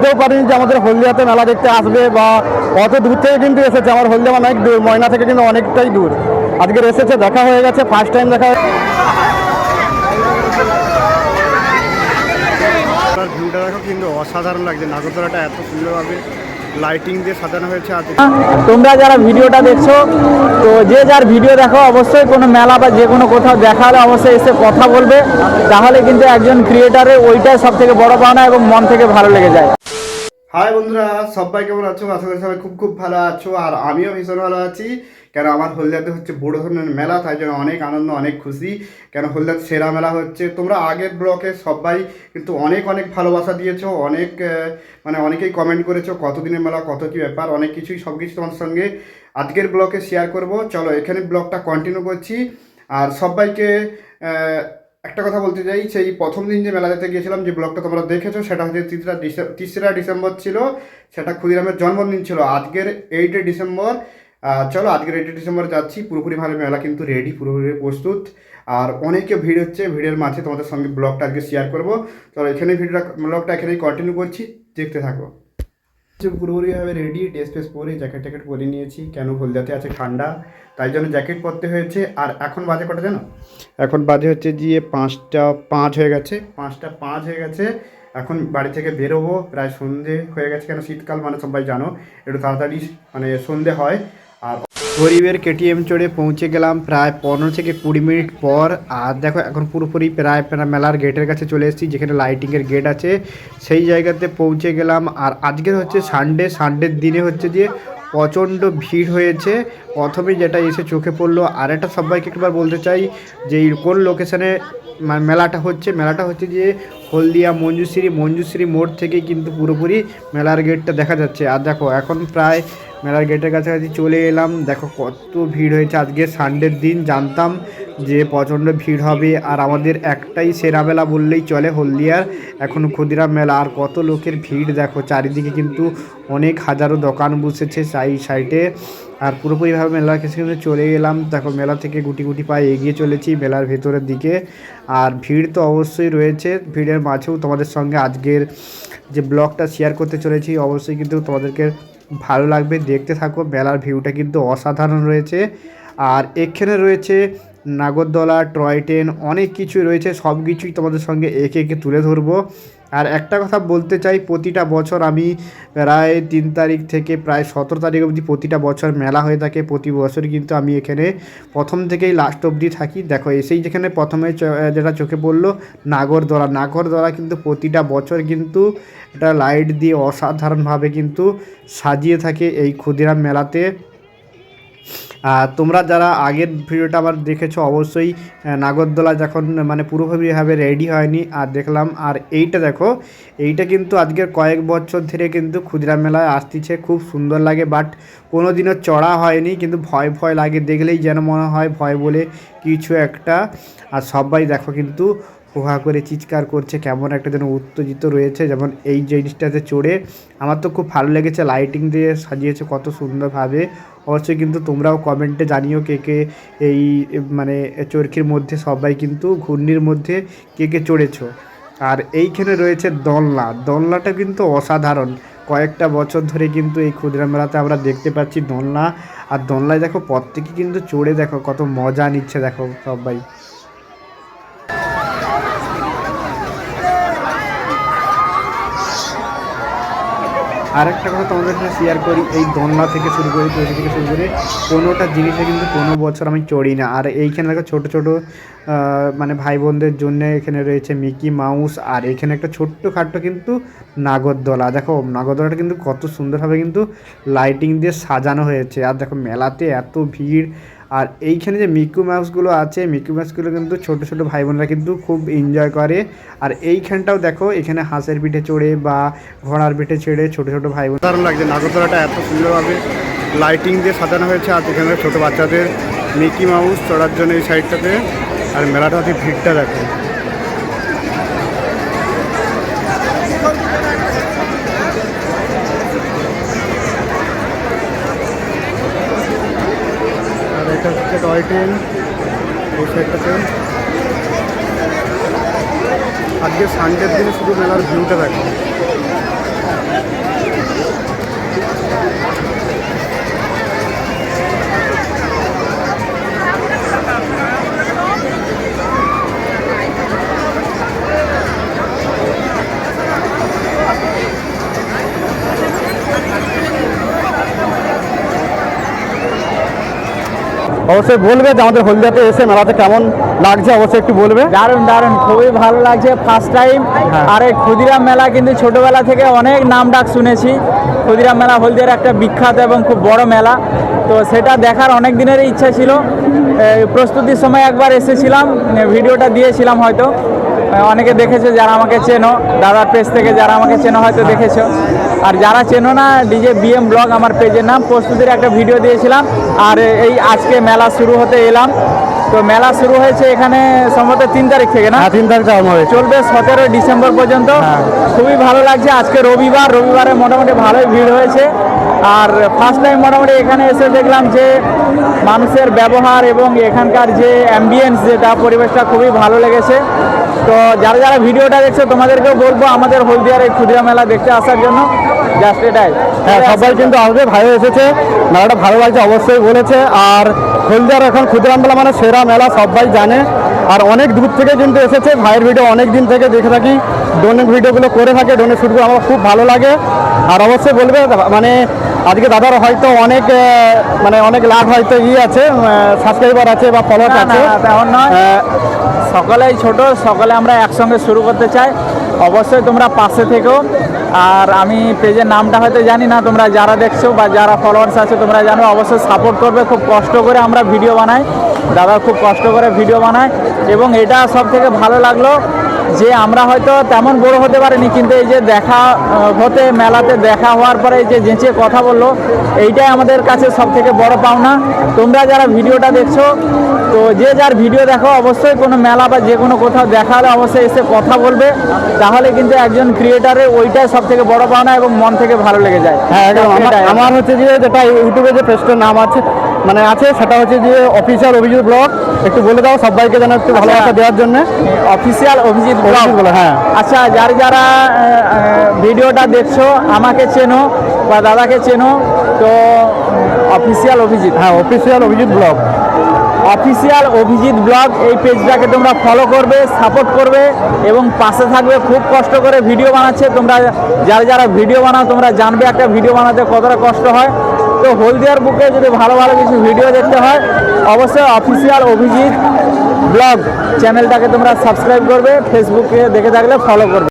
ভাবতেও পারিনি যে আমাদের হলদিয়াতে মেলা দেখতে আসবে বা অত দূর থেকে কিন্তু এসেছে। আমার হলদিয়া মানে অনেক দূর, ময়না থেকে কিন্তু অনেকটাই দূর। আজকের এসেছে, দেখা হয়ে গেছে ফার্স্ট টাইম দেখা ভিউটা দেখো কিন্তু অসাধারণ লাগছে। নাগরদোলাটা এত সুন্দরভাবে লাইটিং দিয়ে সাজানো হয়েছে তোমরা যারা ভিডিওটা দেখছ, তো যে যার ভিডিও দেখো, অবশ্যই কোনো মেলা বা যে কোনো কোথাও দেখা হলে অবশ্যই এসে কথা বলবে। তাহলে কিন্তু একজন ক্রিয়েটারের ওইটাই সব থেকে বড় পাওনা এবং মন থেকে ভালো লেগে যায়। হাই বন্ধুরা, সবাই কেমন আছো? আশা করি সবাই খুব খুব ভালো আছো, আর আমিও ভীষণ ভালো আছি। কেন আমার হলদিয়াতে হচ্ছে বড় ধরনের মেলা, তাই জন্য অনেক আনন্দ, অনেক খুশি। কেন হলদিয়ার সেরা মেলা হচ্ছে, তোমরা আগের ব্লকে সবাই কিন্তু অনেক অনেক ভালোবাসা দিয়েছ, অনেক মানে অনেকেই কমেন্ট করেছ, কতদিনের মেলা, কত কী ব্যাপার, অনেক কিছুই, সব কিছু তোমার সঙ্গে আজকের ব্লকে শেয়ার করব। চলো এখানে ব্লগটা কন্টিনিউ করছি। আর সবাইকে একটা কথা বলতে চাই, সেই প্রথম দিন যে মেলা যেতে গিয়েছিলাম, যে ব্লগটা তোমরা দেখেছ, সেটা হচ্ছে তিসরা তিসরা ডিসেম্বর ছিল, সেটা ক্ষুদিরামের জন্মদিন ছিল। আজকের এইটে ডিসেম্বর চলো আজকের এইটে ডিসেম্বর যাচ্ছি পুরোপুরিভাবে মেলা কিন্তু রেডি পুরোপুরি প্রস্তুত। আর অনেকে ভিড় হচ্ছে, ভিড়ের মাঝে তোমাদের সঙ্গে ব্লগটা আজকে শেয়ার করব। চলো এখানে ভিডিওটা, ব্লগটা এখানেই কন্টিনিউ করছি, দেখতে থাকো। পুরোপুরিভাবে রেডি ড্রেস ফেস পরে জ্যাকেট ট্যাকেট পরে নিয়েছি। কেন হলদিয়াতে আছে ঠান্ডা? তাই জন্য জ্যাকেট পরতে হয়েছে। আর এখন বাজে কটা জানো? এখন বাজে হচ্ছে গিয়ে পাঁচটা পাঁচ হয়ে গেছে। পাঁচটা পাঁচ হয়ে গেছে। এখন বাড়ি থেকে বেরোবো। প্রায় সন্ধে হয়ে গেছে কেন? শীতকাল মানে সবাই জানো। একটু তাড়াতাড়ি মানে সন্ধে হয়। আর গরিবের কেটিএম চড়ে পৌঁছে গেলাম প্রায় পনেরো থেকে কুড়ি মিনিট পর। আর দেখো, এখন পুরোপুরি প্রায় মেলার গেটের কাছে চলে এসেছি, যেখানে লাইটিংয়ের গেট আছে। সেই জায়গাতে পৌঁছে গেলাম। আর আজকের হচ্ছে সানডে সানডের দিনে হচ্ছে যে প্রচণ্ড ভিড় হয়েছে। প্রথমে যেটা এসে চোখে পড়ল, আর একটা সবাইকে একবার বলতে চাই যে কোন লোকেশানে মেলাটা হচ্ছে? মেলাটা হচ্ছে যে হলদিয়া মঞ্জুশ্রী মঞ্জুশ্রী মোড় থেকে কিন্তু পুরোপুরি মেলার গেটটা দেখা যাচ্ছে। আর দেখো, এখন প্রায় মেলার গেটের কাছাকাছি চলে এলাম। দেখো কত ভিড় হয়েছে। আজকে সানডের দিন, জানতাম যে প্রচণ্ড ভিড় হবে। আর আমাদের একটাই সেরা মেলা বললেই চলে, হলদিয়ার এখন ক্ষুদিরাম মেলা। আর কত লোকের ভিড় দেখো, চারিদিকে কিন্তু অনেক হাজারো দোকান বসেছে সাই সাইডে। আর পুরোপুরিভাবে মেলার কাছে কিন্তু চলে গেলাম দেখো মেলা থেকে গুটি গুটি পায়ে এগিয়ে চলেছি মেলার ভেতরের দিকে। আর ভিড় তো অবশ্যই রয়েছে। ভিড়ের মাঝেও তোমাদের সঙ্গে আজকের যে ব্লগটা শেয়ার করতে চলেছি, অবশ্যই কিন্তু তোমাদেরকে ভালো লাগবে। দেখতে থাকো মেলার ভিউটা কিন্তু অসাধারণ রয়েছে। আর এখানে রয়েছে নাগরদোলা টয় ট্রেন, অনেক কিছু রয়েছে। সব কিছুই তোমাদের সঙ্গে একে একে তুলে ধরবো। আর একটা কথা বলতে চাই, প্রতিটা বছর আমি প্রায় তিন তারিখ থেকে প্রায় সতেরো তারিখ অবধি প্রতিটা বছর মেলা হয়ে থাকে। প্রতি বছর কিন্তু আমি এখানে প্রথম থেকেই লাস্ট অবধি থাকি। দেখো, এসেই যেখানে প্রথমে যেটা চোখে পড়ল, নাগরদোলা। নাগরদোলা কিন্তু প্রতিটা বছর কিন্তু এটা লাইট দিয়ে অসাধারণভাবে কিন্তু সাজিয়ে থাকে এই ক্ষুদিরাম মেলাতে। তোমরা যারা আগের ভিডিওটা আবার দেখেছ, অবশ্যই নাগরদোলা যখন মানে পুরোপুরিভাবে রেডি হয়নি, আর দেখলাম, আর এইটা দেখো, এইটা কিন্তু আজকের কয়েক বছর ধরে কিন্তু ক্ষুদিরাম মেলায় আসতেছে, খুব সুন্দর লাগে বাট কোনো দিনও চড়া হয়নি, কিন্তু ভয় ভয় লাগে, দেখলেই যেন মনে হয় ভয় বলে কিছু একটা। আর সবাই দেখো কিন্তু হুহা করে চিৎকার করছে, কেমন একটা যেন উত্তেজিত রয়েছে, যেমন এই জিনিসটাতে চড়ে। আমার তো খুব ভালো লেগেছে লাইটিং দিয়ে সাজিয়েছে, কত সুন্দরভাবে। অবশ্যই কিন্তু তোমরাও কমেন্টে জানিও কে কে এই মানে চরকির মধ্যে সবাই কিন্তু, ঘূর্ণির মধ্যে কে কে চড়েছো। আর এইখানে রয়েছে দোলনা। দোলনাটা কিন্তু অসাধারণ। কয়েকটা বছর ধরে কিন্তু এই ক্ষুদ্রা মেলাতে আমরা দেখতে পাচ্ছি দোলনা। আর দোলনায় দেখো, প্রত্যেকে কিন্তু চড়ে দেখো, কত মজা নিচ্ছে দেখো সবাই। আরেকটা কথা তোমাদের সাথে শেয়ার করি, এই দোলনা থেকে শুরু করে চড়ি থেকে শুরু করে কোনোটা জিনিসে কিন্তু কোনো বছর আমি চড়ি না। আর এইখানে দেখো ছোটো ছোটো মানে ভাই বোনদের জন্য এখানে রয়েছে মিকি মাউস, আর এখানে একটা ছোট্ট খাট্ট কিন্তু নাগরদোলা। দেখো, নাগরদোলাটা কিন্তু কত সুন্দরভাবে কিন্তু লাইটিং দিয়ে সাজানো হয়েছে। আর দেখো মেলাতে এত ভিড় আর এইখানে যে মিকু মাউসগুলো আছে মিকু মাউসগুলো কিন্তু ছোটো ছোটো ভাই বোনরা কিন্তু খুব এনজয় করে। আর এইখানটাও দেখো, এখানে হাঁসের পিঠে চড়ে বা ঘোড়ার পিঠে ছেড়ে ছোটো ছোটো ভাই বোন দারুণ লাগছে। নাগরতলাটা এত সুন্দরভাবে লাইটিং দিয়ে সাজানো হয়েছে, আর এখানে ছোটো বাচ্চাদের মিকি মাউস চড়ার জন্য এই সাইডটাতে আর মেলাটা হচ্ছে ভিড়টা দেখো। ট্রেন ওই সাইডটা ট্রেন আজকে সানডের দিনে শুধু মেলার ভিউটা দেখো। অবশ্যই বলবে যে আমাদের হলদিয়াতে এসে মেলাতে কেমন লাগছে অবশ্যই একটু বলবে। দারুণ দারুণ খুবই ভালো লাগছে ফার্স্ট টাইম হ্যাঁ। আর এই ক্ষুদিরাম মেলা কিন্তু ছোটবেলা থেকে অনেক নাম ডাক শুনেছি। ক্ষুদিরাম মেলা হলদিয়ার একটা বিখ্যাত এবং খুব বড় মেলা। তো সেটা দেখার অনেক দিনেরই ইচ্ছা ছিল। প্রস্তুতির সময় একবার এসেছিলাম ভিডিওটা দিয়েছিলাম হয়তো। অনেকে দেখেছে যারা আমাকে চেনো দাদার পেজ থেকে যারা আমাকে চেনো হয়তো দেখেছ। আর যারা চেনো না ডিজে বিএম ব্লগ আমার পেজের নাম প্রস্তুতির একটা ভিডিও দিয়েছিলাম। আর এই আজকে মেলা শুরু হতে এলাম। তো মেলা শুরু হয়েছে এখানে সম্ভবত তিন তারিখ থেকে না? হ্যাঁ তিন তারিখ চলবে সতেরোই ডিসেম্বর পর্যন্ত। হ্যাঁ। খুবই ভালো লাগছে আজকে রবিবার। রবিবারে মোটামুটি ভালোই ভিড় হয়েছে। আর ফার্স্ট টাইম মোটামুটি এখানে এসে দেখলাম যে মানুষের ব্যবহার এবং এখানকার যে অ্যাম্বিয়েন্স যেটা পরিবেশটা খুবই ভালো লেগেছে। তো যারা যারা ভিডিওটা দেখছ তোমাদেরকেও বলব আমাদের হলদিয়ার এই ক্ষুদিরা মেলা দেখতে আসার জন্য। জাস্ট এটাই। হ্যাঁ সবাই কিন্তু আসবে ভাইও এসেছে। মেলাটা ভালো লাগছে অবশ্যই বলেছে। আর হলদিয়ার এখন ক্ষুদিরাম মেলা মানে সেরা মেলা সবাই জানে। আর অনেক দূর থেকে কিন্তু এসেছে। ভাইয়ের ভিডিও অনেক দিন থেকে দেখে থাকি। ডোনেট ভিডিওগুলো করে থাকে ডোনেট শ্যুটগুলো আমার খুব ভালো লাগে। আর অবশ্যই বলবে মানে আজকে দাদার হয়তো অনেক মানে অনেক লাভ হয়তো ই আছে সাবস্ক্রাইবার আছে বা ফলোয়ার আছে। সকলেই ছোট, সকালে আমরা একসঙ্গে শুরু করতে চাই। অবশ্যই তোমরা পাশে থেকেও আর আমি পেজের নামটা হয়তো জানি না, তোমরা যারা দেখছ বা যারা ফলোয়ার্স আছে, তোমরা জানো, অবশ্যই সাপোর্ট করবে। খুব কষ্ট করে আমরা ভিডিও বানাই। দাদা খুব কষ্ট করে ভিডিও বানায়। এবং এটা সব থেকে ভালো লাগল। যে আমরা হয়তো তেমন বড় হতে পারিনি কিন্তু এই যে দেখা হতে মেলাতে দেখা হওয়ার পরে এই যে যেঁচে কথা বলল এইটাই আমাদের কাছে সব থেকে বড় পাওনা। তোমরা যারা ভিডিওটা দেখছ তো যে যার ভিডিও দেখো অবশ্যই কোনো মেলা বা যে কোনো কোথাও দেখা হলে অবশ্যই এসে কথা বলবে। তাহলে কিন্তু একজন ক্রিয়েটারের ওইটাই সব থেকে বড় পাওনা এবং মন থেকে ভালো লেগে যায়। হ্যাঁ আমার- আমার হচ্ছে যে যেটা ইউটিউবে যে পেজটার নাম আছে মানে আছে সেটা হচ্ছে যে অফিসিয়াল অভিজিৎ ব্লগ। একটু বলে দাও সবাইকে যেন একটু ভালোবাসা দেওয়ার জন্য। Official Abhijit blog. হ্যাঁ। আচ্ছা যারা যারা ভিডিওটা দেখছ আমাকে চেনো বা দাদাকে চেনো তো অফিসিয়াল অভিজিৎ। হ্যাঁ official Abhijit blog. Official Abhijit blog এই পেজটাকে তোমরা ফলো করবে সাপোর্ট করবে এবং পাশে থাকবে খুব কষ্ট করে ভিডিও বানাচ্ছে। তোমরা যারা যারা ভিডিও বানাও তোমরা জানবে একটা ভিডিও বানাতে কতটা কষ্ট হয়। তো হলদিয়ার বুকে যদি ভালো ভালো কিছু ভিডিও দেখতে হয়, অবশ্যই অফিসিয়াল অভিজিৎ ব্লগ চ্যানেলটাকে তোমরা সাবস্ক্রাইব করবে ফেসবুকে দেখে থাকলে ফলো করবে।